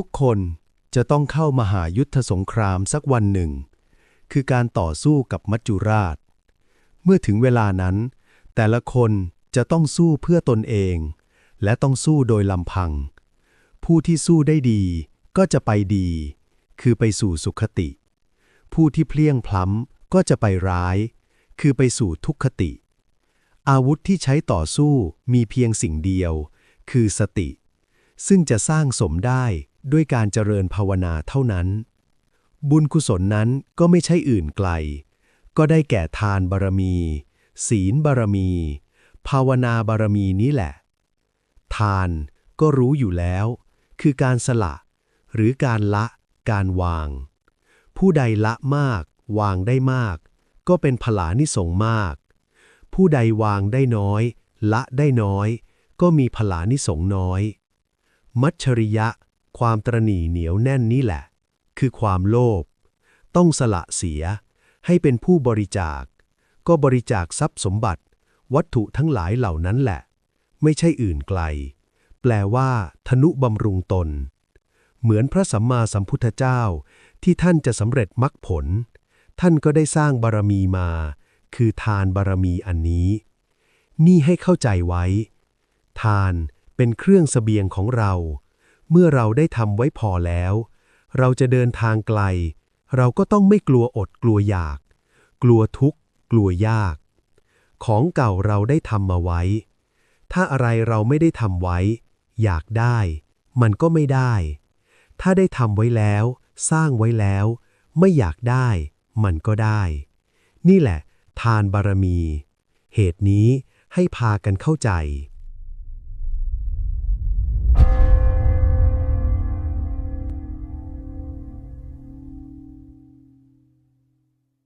ทุกคนจะต้องเข้ามหายุทธสงครามสักวันหนึ่ง คือการต่อสู้กับมัจจุราช เมื่อถึงเวลานั้น แต่ละคนจะต้องสู้เพื่อตนเอง และต้องสู้โดยลำพัง ผู้ที่สู้ได้ดีก็จะไปดี คือไปสู่สุขติ ผู้ที่เพลียงพล้ำก็จะไปร้าย คือไปสู่ทุกขติ อาวุธที่ใช้ต่อสู้มีเพียงสิ่งเดียว คือสติ ซึ่งจะสร้างสมได้ ด้วยการเจริญภาวนาเท่านั้น บุญกุศลนั้นก็ไม่ใช่อื่นไกล ก็ได้แก่ทานบารมี ศีลบารมี ภาวนาบารมีนี้แหละ ทานก็รู้อยู่แล้ว คือการสละ หรือการละ การวาง ผู้ใดละมาก วางได้มาก ก็เป็นผลานิสงมาก ผู้ใดวางได้น้อย ละได้น้อย ก็มีผลานิสงน้อย มัชชริยะ ความตรณีเหนียวแน่นนี่แหละ คือความโลภ ต้องสละเสีย ให้เป็นผู้บริจาค ก็บริจาคทรัพย์สมบัติ วัตถุทั้งหลายเหล่านั้นแหละ ไม่ใช่อื่นไกล แปลว่าธนุบำรุงตน เหมือนพระสัมมาสัมพุทธเจ้า ที่ท่านจะสำเร็จมรรคผล ท่านก็ได้สร้างบารมีมา คือทานบารมีอันนี้ นี่ให้เข้าใจไว้ ทานเป็นเครื่องสเสบียงของเรา เมื่อเราได้ทำไว้พอแล้ว เราจะเดินทางไกล เราก็ต้องไม่กลัวอดกลัวอยาก กลัวทุกข์ กลัวยาก ของเก่าเราได้ทำมาไว้ ถ้าอะไรเราไม่ได้ทำไว้ อยากได้ มันก็ไม่ได้ ถ้าได้ทำไว้แล้ว สร้างไว้แล้ว ไม่อยากได้ มันก็ได้ นี่แหละ ทานบารมี เหตุนี้ให้พากันเข้าใจ